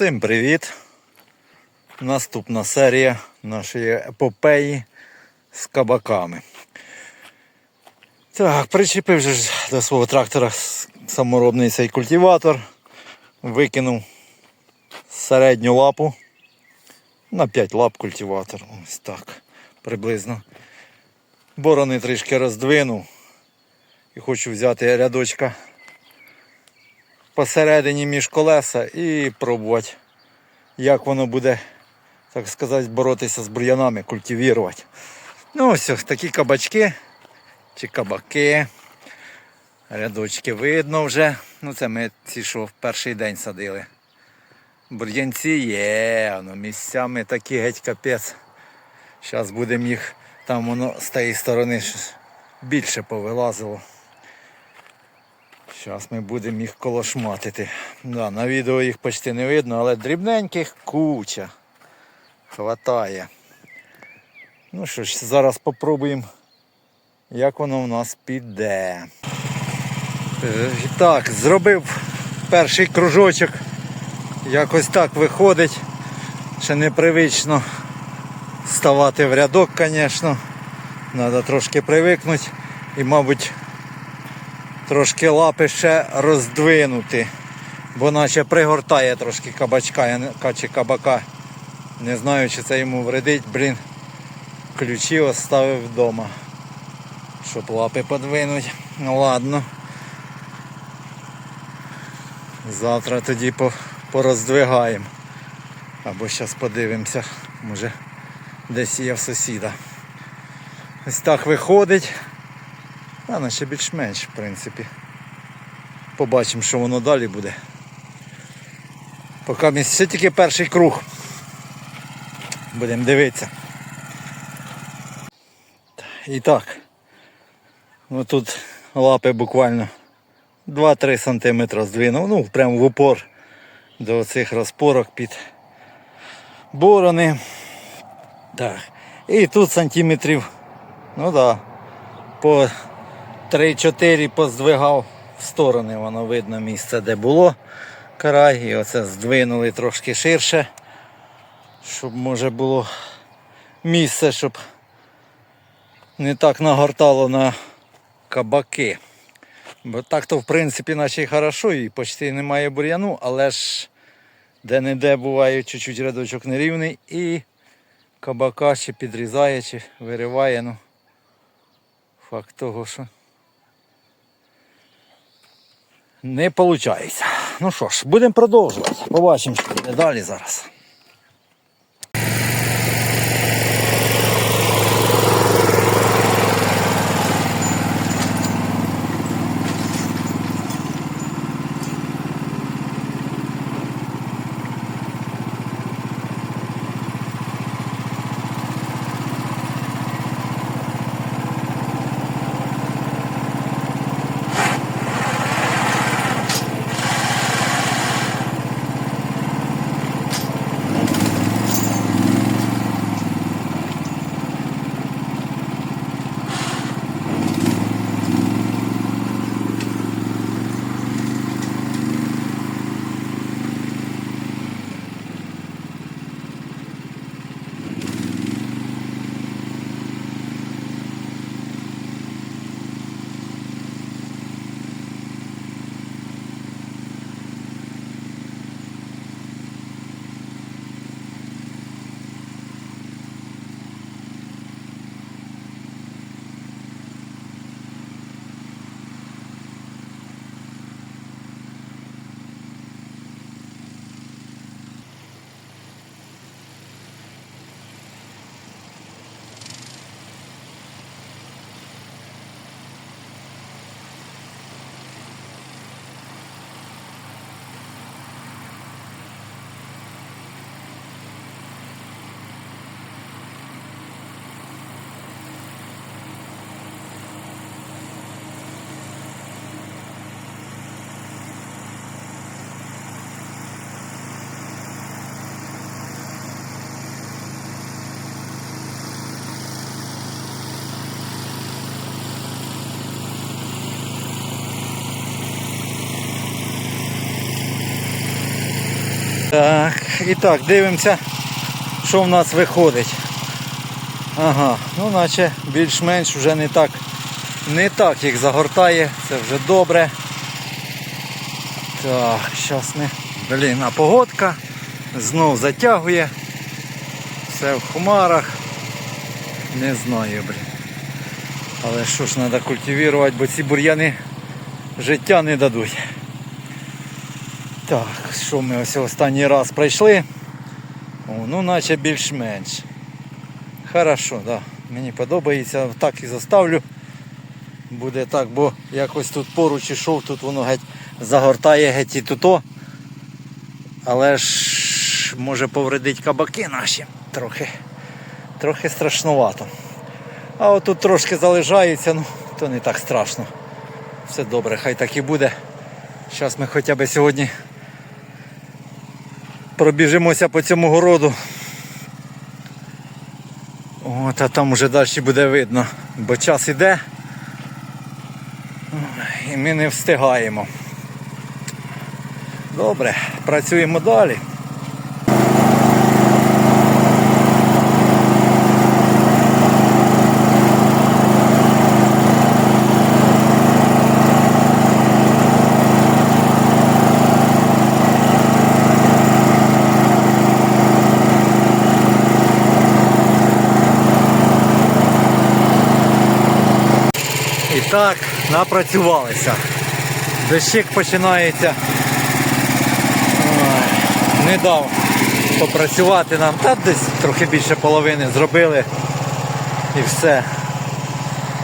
Всім привіт! Наступна серія нашої епопеї з кабаками. Так, причепив же до свого трактора саморобний цей культиватор. Викинув середню лапу. На 5 лап культиватор. Ось так приблизно. Борони трішки роздвинув. І хочу взяти рядочка посередині між колеса і пробувати, як воно буде, так сказати, боротися з бур'янами, культивувати. Ну ось такі кабачки чи кабаки. Рядочки видно вже. Ну це ми ці, що в перший день садили. Бур'янці є, ну місцями такі геть капець. Зараз будемо їх, там воно з тієї сторони більше повилазило. Зараз ми будемо їх колошматити. Да, на відео їх почти не видно, але дрібненьких куча. Хватає. Ну що ж, зараз попробуємо, як воно в нас піде. Е, Так, зробив перший кружочок. Якось так виходить. Ще непривично ставати в рядок, звісно. Треба трошки привикнути і, мабуть, трошки лапи ще роздвинути, бо наче пригортає трошки кабачка, я чи кабака. Не знаю, чи це йому вредить, блін. Ключі оставив вдома. Щоб лапи подвинуть. Ну ладно. Завтра тоді пороздвигаємо. Або зараз подивимося. Може десь є в сусіда. Ось так виходить. А, наче більш-менш, в принципі. Побачимо, що воно далі буде. Поки місць ще тільки перший круг. Будемо дивитися. І так. Ну тут лапи буквально 2-3 см здвинув. Ну, прямо в упор до цих розпорок під борони. Так. І тут сантиметрів, ну да, по 3-4 поздвигав в сторони, воно видно місце, де було край. І оце здвинули трошки ширше, щоб може було місце, щоб не так нагортало на кабаки. Бо так-то в принципі наче й хорошо і почти немає бур'яну, але ж де-не-де буває чуть-чуть рядочок нерівний і кабака чи підрізає, чи вириває. Ну, факт того, що не виходить. Ну що ж, будемо продовжувати. Побачимо, що далі зараз. Так, і так, дивимося, що в нас виходить. Ага, ну наче більш-менш вже не так, не так їх загортає, це вже добре. Так, зараз ми. Блін, а погодка знов затягує. Все в хмарах. Не знаю, блін. Але що ж треба культивувати, бо ці бур'яни життя не дадуть. Так, що ми ось останній раз пройшли? О, ну наче більш-менш. Хорошо. Да. Мені подобається, так і заставлю. Буде так, бо якось тут поруч ішов, тут воно геть загортає геть і туто. Але ж може повредить кабаки наші трохи. Трохи страшнувато. А отут трошки залежається, ну то не так страшно. Все добре, хай так і буде. Зараз ми хоча б сьогодні пробіжимося по цьому городу. От, а там вже далі буде видно, бо час іде і ми не встигаємо. Добре, працюємо далі. І так, напрацювалися. Дощик починається. Не дав попрацювати нам. Та десь трохи більше половини зробили і все.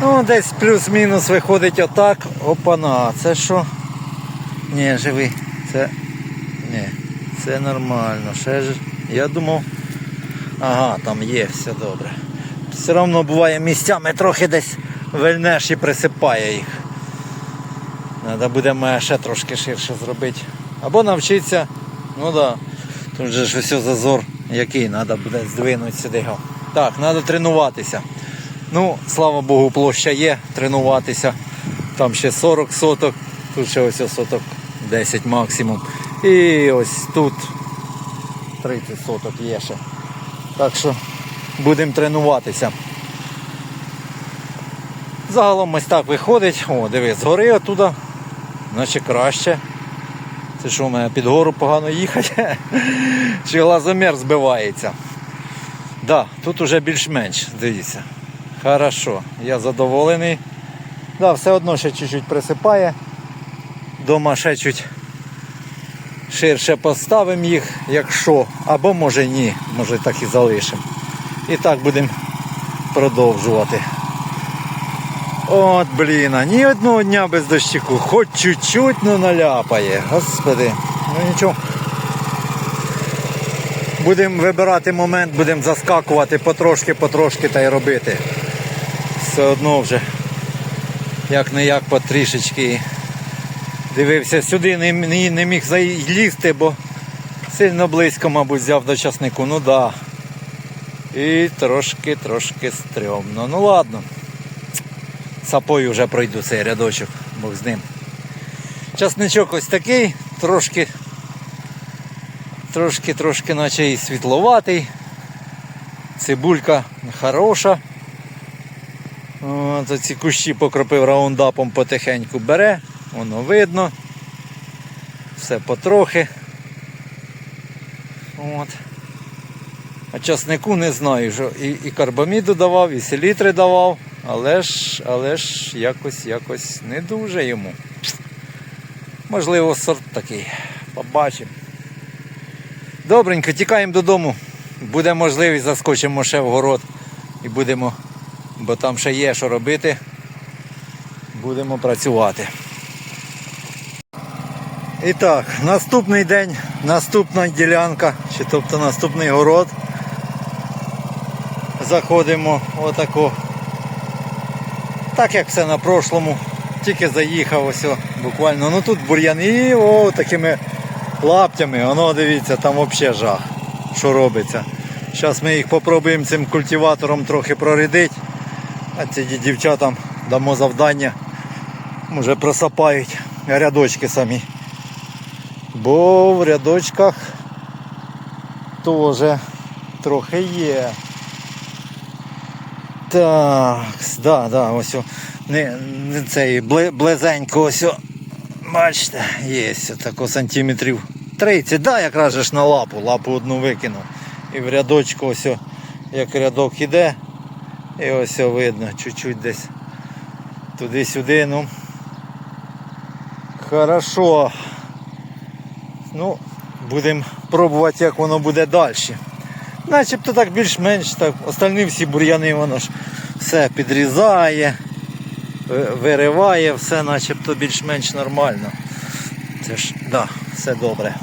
Ну, десь плюс-мінус виходить отак. Опана, це що? Ні, живий. Це. Ні, це нормально. Ще ж. Я думав. Ага, там є, все добре. Все одно буває місцями трохи десь вельнеш і присипає їх. Треба буде ще трошки ширше зробити. Або навчитися, ну да, тут же ж ось зазор який треба буде здвинути сюди. Так, треба тренуватися. Ну, слава Богу, площа є, тренуватися. Там ще 40 соток, тут ще ось соток 10 максимум. І ось тут 30 соток є ще. Так що будемо тренуватися. Загалом ось так виходить. О, дивись, згори оттуда, наче краще. Це що у мене під гору погано їхати? Чи глазомір збивається? Да, тут уже більш-менш, дивіться. Хорошо, я задоволений. Да, все одно ще чуть-чуть присипає. Дома ще чуть ширше поставимо їх, якщо. Або може ні, може так і залишимо. І так будемо продовжувати. От, блін, ні одного дня без дощику, хоч чуть-чуть ну наляпає. Господи, ну нічого. Будемо вибирати момент, будемо заскакувати потрошки-потрошки та й робити. Все одно вже як не як потрішечки. Дивився сюди, не, не, не міг залізти, бо сильно близько, мабуть, взяв до часнику. Ну да. І трошки-трошки стрьомно. Ну ладно. Сапою вже пройду цей рядочок, Бог з ним. Часничок ось такий, трошки, трошки, трошки наче і світловатий. Цибулька хороша. От ці кущі покропив раундапом потихеньку бере, воно видно. Все потрохи. От. А часнику не знаю, що і, і карбаміду давав, і селітри давав, але ж, але ж якось, якось не дуже йому. Можливо, сорт такий. Побачимо. Добренько, тікаємо додому. Буде можливість, заскочимо ще в город і будемо, бо там ще є що робити. Будемо працювати. І так, наступний день, наступна ділянка, чи тобто наступний город. Заходимо отако. Так як все на прошлому. Тільки заїхав ось буквально. Ну тут бур'яни о, такими лаптями. Воно дивіться, там взагалі жах, що робиться. Зараз ми їх попробуємо цим культиватором трохи прорядити. А ці дівчатам дамо завдання. Може просапають рядочки самі. Бо в рядочках теж трохи є. Так, да, да, ось о, не, не цей близенько ось. о, Бачите, є тако сантиметрів 30, да, якраз ж на лапу, лапу одну викинув. І в рядочку ось, о, як рядок іде, і ось о, видно, чуть-чуть десь туди-сюди, ну. Хорошо. Ну, будемо пробувати, як воно буде далі. Начебто так більш-менш так. Остальні всі бур'яни воно ж все підрізає, вириває, все начебто більш-менш нормально. Це ж, да, все добре.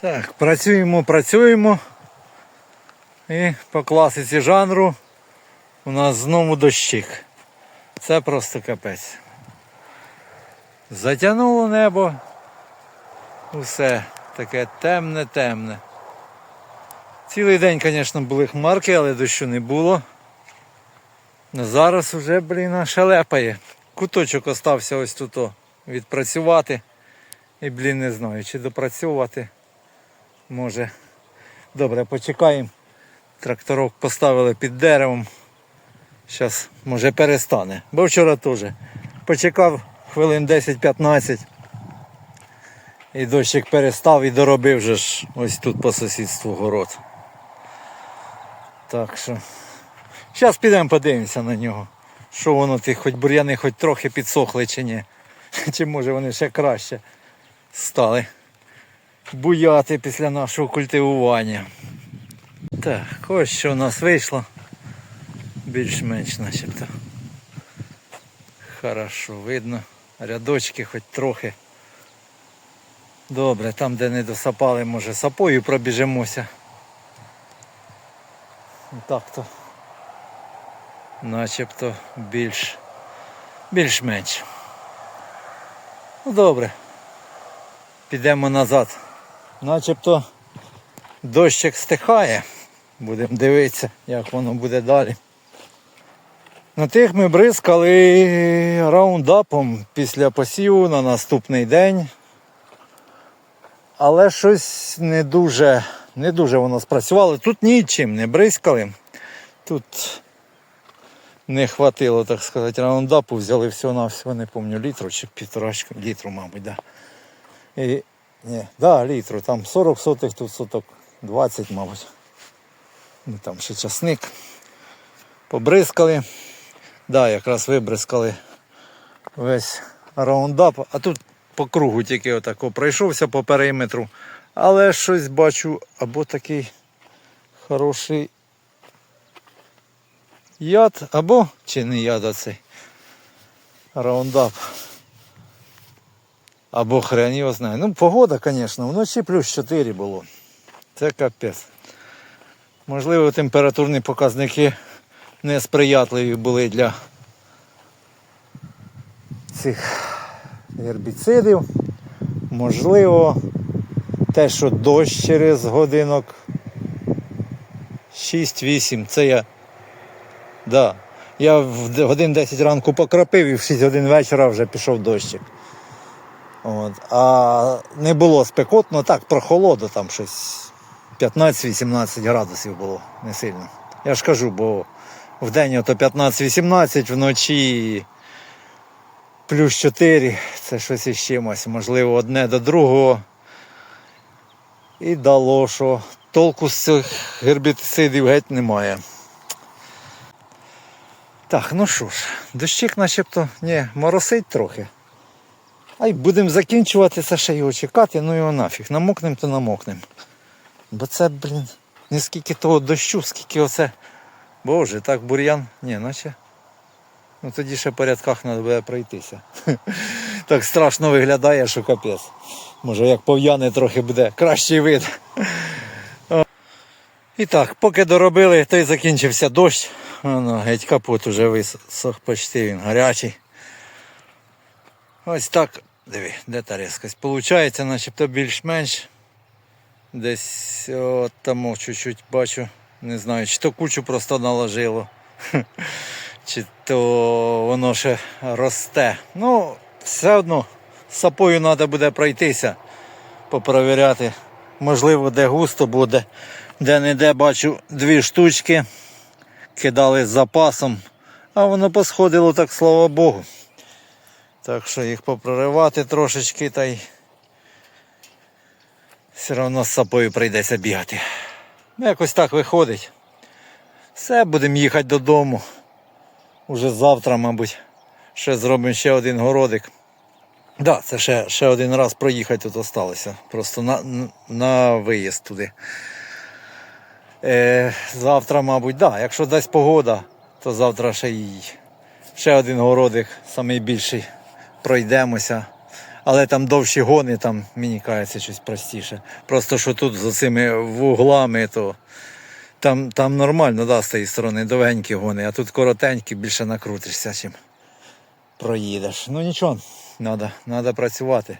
Так, працюємо, працюємо. І по класиці жанру у нас знову дощик. Це просто капець. Затягнуло небо. Усе таке темне-темне. Цілий день, звісно, були хмарки, але дощу не було. Ну, Зараз вже, блін, шелепає. Куточок остався ось тут відпрацювати. І, блін, не знаю, чи допрацьовувати. Може. Добре, почекаємо. Тракторок поставили під деревом. Зараз може перестане. Бо вчора теж. Почекав хвилин 10-15. І дощик перестав і доробив вже ж ось тут по сусідству город. Так що. Зараз підемо подивимося на нього. Що воно ти, хоч бур'яни хоч трохи підсохли чи ні. Чи може вони ще краще стали буяти після нашого культивування. Так, ось що у нас вийшло. Більш-менш начебто. Хорошо, видно. Рядочки хоч трохи. Добре, там де не досапали, може сапою пробіжимося. Так то. Начебто більш більш-менш. Ну добре. Підемо назад. Начебто дощик стихає. Будемо дивитися, як воно буде далі. На тих ми бризкали раундапом після посіву на наступний день. Але щось не дуже, не дуже воно спрацювало. Тут нічим не бризкали. Тут не хватило, так сказати, раундапу, взяли всього на всього, не пам'ятаю, літру чи півторачку, літру, мабуть, да. І, ні, да, літру, там 40 сотих, тут соток 20, мабуть. Ну, там ще часник. Побризкали. Да, якраз вибризкали весь раундап, а тут по кругу тільки отако пройшовся по периметру. Але щось бачу, або такий хороший яд, або чи не яд а цей раундап. Або хрен його знає. Ну, погода, звісно, вночі плюс 4 було. Це капець. Можливо, температурні показники несприятливі були для цих гербіцидів. Можливо, те, що дощ через годинок 6-8, це я. Да. Я в годин 10 ранку покропив і в 6 годин вечора вже пішов дощик. От. А не було спекотно, так, прохолодо, там щось 15-18 градусів було не сильно. Я ж кажу, бо в день ото 15-18, вночі плюс 4, це щось із чимось. Можливо, одне до другого. І дало, що толку з цих гербіцидів геть немає. Так, ну що ж, дощик начебто ні, моросить трохи. А й будемо закінчувати це ще його чекати, ну його нафіг. Намокнем, то намокнем. Бо це, блін, не скільки того дощу, скільки оце. Боже, так бур'ян. Ні, наче. Ну тоді ще по рядках треба буде пройтися. Так страшно виглядає, що капець. Може як пов'яне трохи буде кращий вид. І так, поки доробили, то й закінчився дощ. Воно, геть капот уже висох почти, він гарячий. Ось так. Диви, де та різкость. Получається, начебто більш-менш. Десь от тому чуть-чуть бачу. Не знаю, чи то кучу просто наложило. Чи то воно ще росте. Ну, все одно сапою треба буде пройтися, попровіряти. Можливо, де густо буде. Де-не-де бачу дві штучки. Кидали з запасом. А воно посходило так, слава Богу. Так що їх попроривати трошечки та й все одно з сапою прийдеться бігати. Ну, якось так виходить. Все, будемо їхати додому. Уже завтра, мабуть, ще зробимо ще один городик. Так, да, це ще, ще один раз проїхати тут осталося. Просто на, на виїзд туди. Е, завтра, мабуть, да, якщо дасть погода, то завтра ще й ще один городик, найбільший, пройдемося. Але там довші гони, там мені кажеться щось простіше. Просто що тут з цими вуглами, то там, там нормально, да, з тієї сторони, довгенькі гони, а тут коротенькі, більше накрутишся, чим проїдеш. Ну нічого, треба, працювати.